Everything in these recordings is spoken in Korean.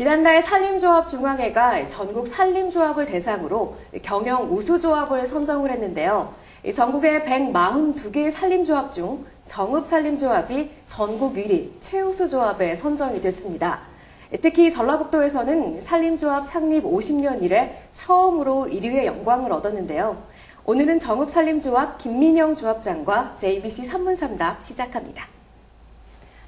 지난달 산림조합 중앙회가 전국 산림조합을 대상으로 경영 우수조합을 선정을 했는데요. 전국의 142개 산림조합 중 정읍산림조합이 전국 1위 최우수조합에 선정이 됐습니다. 특히 전라북도에서는 산림조합 창립 50년 이래 처음으로 1위의 영광을 얻었는데요. 오늘은 정읍산림조합 김민영 조합장과 JBC 산문삼답 시작합니다.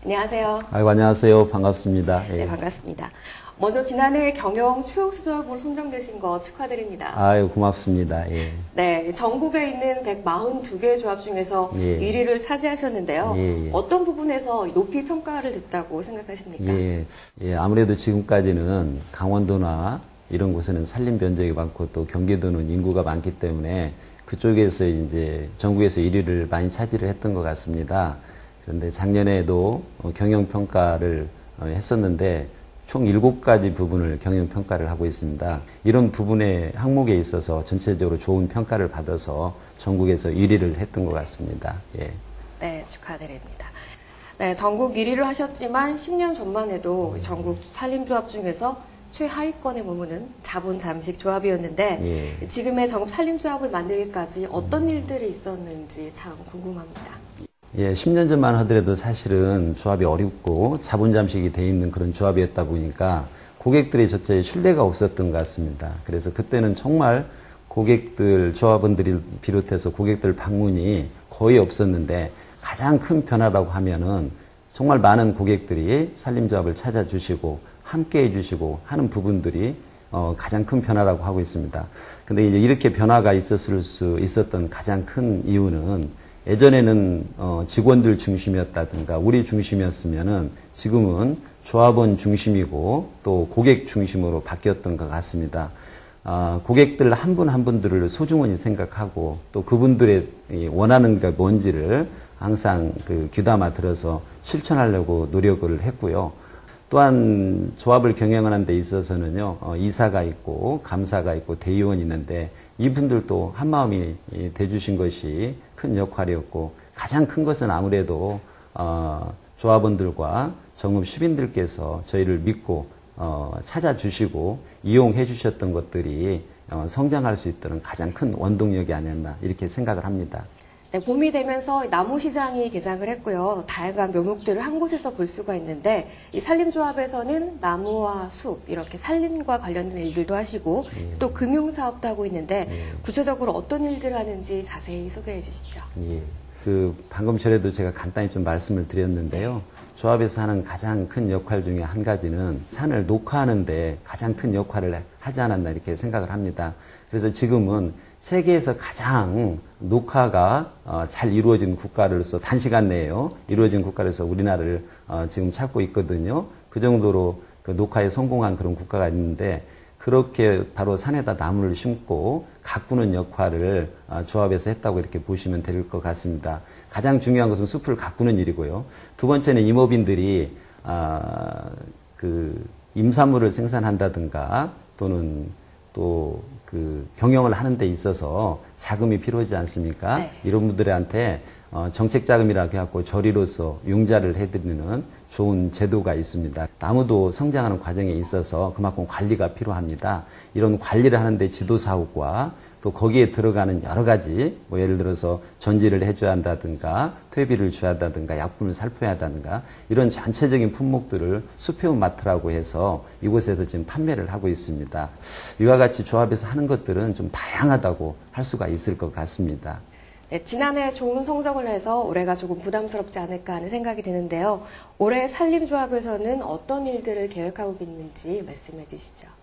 안녕하세요. 아이고, 안녕하세요. 반갑습니다. 예. 네, 반갑습니다. 먼저 지난해 경영 최우수조합으로 선정되신 거 축하드립니다. 아유, 고맙습니다. 예. 네, 전국에 있는 142개 조합 중에서 예. 1위를 차지하셨는데요. 예, 예. 어떤 부분에서 높이 평가를 됐다고 생각하십니까? 예. 예, 아무래도 지금까지는 강원도나 이런 곳에는 산림 변적이 많고 또 경기도는 인구가 많기 때문에 그쪽에서 이제 전국에서 1위를 많이 차지를 했던 것 같습니다. 그런데 작년에도 어, 경영평가를 어, 했었는데 총 7가지 부분을 경영 평가를 하고 있습니다. 이런 부분의 항목에 있어서 전체적으로 좋은 평가를 받아서 전국에서 1위를 했던 것 같습니다. 예. 네, 축하드립니다. 네, 전국 1위를 하셨지만 10년 전만 해도 전국 산림조합 중에서 최하위권에 머무는 자본 잠식 조합이었는데 예. 지금의 전국 산림조합을 만들기까지 어떤 일들이 있었는지 참 궁금합니다. 예, 10년 전만 하더라도 사실은 조합이 어렵고 자본 잠식이 돼 있는 그런 조합이었다 보니까 고객들의 저자에 신뢰가 없었던 것 같습니다. 그래서 그때는 정말 고객들, 조합원들이 비롯해서 고객들 방문이 거의 없었는데 가장 큰 변화라고 하면은 정말 많은 고객들이 산림조합을 찾아주시고 함께 해주시고 하는 부분들이 어, 가장 큰 변화라고 하고 있습니다. 근데 이제 이렇게 변화가 있었을 수 있었던 가장 큰 이유는 예전에는 어, 직원들 중심이었다든가 우리 중심이었으면은 지금은 조합원 중심이고 또 고객 중심으로 바뀌었던 것 같습니다. 아, 고객들 한 분 한 분들을 소중히 생각하고 또 그분들의 이 원하는 게 뭔지를 항상 그 귀담아 들어서 실천하려고 노력을 했고요. 또한 조합을 경영하는 데 있어서는요, 어, 이사가 있고 감사가 있고 대의원이 있는데 이분들도 한마음이 이 돼주신 것이 큰 역할이었고 가장 큰 것은 아무래도 어, 조합원들과 정읍 시민들께서 저희를 믿고 어, 찾아주시고 이용해 주셨던 것들이 어, 성장할 수 있도록 가장 큰 원동력이 아니었나 이렇게 생각을 합니다. 네, 봄이 되면서 나무 시장이 개장을 했고요. 다양한 묘목들을 한 곳에서 볼 수가 있는데 이 산림조합에서는 나무와 숲 이렇게 산림과 관련된 일들도 하시고 예. 또 금융 사업도 하고 있는데 구체적으로 어떤 일들을 하는지 자세히 소개해 주시죠. 예. 그 방금 전에도 제가 간단히 좀 말씀을 드렸는데요. 조합에서 하는 가장 큰 역할 중에 한 가지는 산을 녹화하는데 가장 큰 역할을 하지 않았나 이렇게 생각을 합니다. 그래서 지금은 세계에서 가장 녹화가 어, 잘 이루어진 국가로서 단시간 내에요 이루어진 국가로서 우리나라를 어, 지금 찾고 있거든요. 그 정도로 그 녹화에 성공한 그런 국가가 있는데 그렇게 바로 산에다 나무를 심고 가꾸는 역할을 어, 조합에서 했다고 이렇게 보시면 될 것 같습니다. 가장 중요한 것은 숲을 가꾸는 일이고요. 두 번째는 임업인들이 아, 그 임산물을 생산한다든가 또는 또 그 경영을 하는 데 있어서 자금이 필요하지 않습니까? 네. 이런 분들한테 어, 정책 자금이라고 해갖고 저리로서 융자를 해드리는 좋은 제도가 있습니다. 나무도 성장하는 과정에 있어서 그만큼 관리가 필요합니다. 이런 관리를 하는데 지도사업과 또 거기에 들어가는 여러 가지 뭐 예를 들어서 전지를 해줘야 한다든가 퇴비를 줘야 한다든가 약품을 살포해야 한다든가 이런 전체적인 품목들을 수표원 마트라고 해서 이곳에서 지금 판매를 하고 있습니다. 이와 같이 조합에서 하는 것들은 좀 다양하다고 할 수가 있을 것 같습니다. 네, 지난해 좋은 성적을 내서 올해가 조금 부담스럽지 않을까 하는 생각이 드는데요. 올해 산림조합에서는 어떤 일들을 계획하고 있는지 말씀해 주시죠.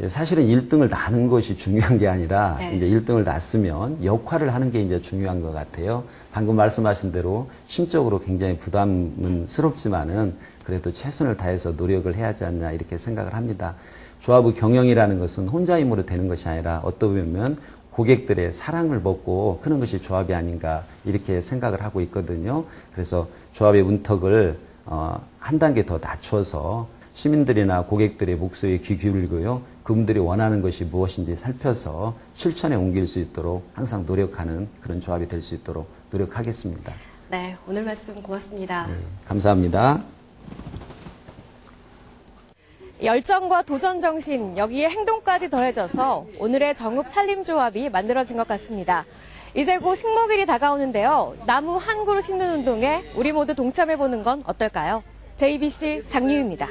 예, 사실은 1등을 나는 것이 중요한 게 아니라 네. 이제 1등을 났으면 역할을 하는 게 이제 중요한 것 같아요. 방금 말씀하신 대로 심적으로 굉장히 부담스럽지만은 그래도 최선을 다해서 노력을 해야 하지 않나 이렇게 생각을 합니다. 조합의 경영이라는 것은 혼자 힘으로 되는 것이 아니라 어떻게 보면 고객들의 사랑을 먹고 하는 것이 조합이 아닌가 이렇게 생각을 하고 있거든요. 그래서 조합의 문턱을 어, 한 단계 더 낮춰서 시민들이나 고객들의 목소리에 귀 기울이고요. 그분들이 원하는 것이 무엇인지 살펴서 실천에 옮길 수 있도록 항상 노력하는 그런 조합이 될 수 있도록 노력하겠습니다. 네, 오늘 말씀 고맙습니다. 감사합니다. 열정과 도전 정신, 여기에 행동까지 더해져서 오늘의 정읍 산림조합이 만들어진 것 같습니다. 이제 곧 식목일이 다가오는데요. 나무 한 그루 심는 운동에 우리 모두 동참해보는 건 어떨까요? JBC 장유입니다.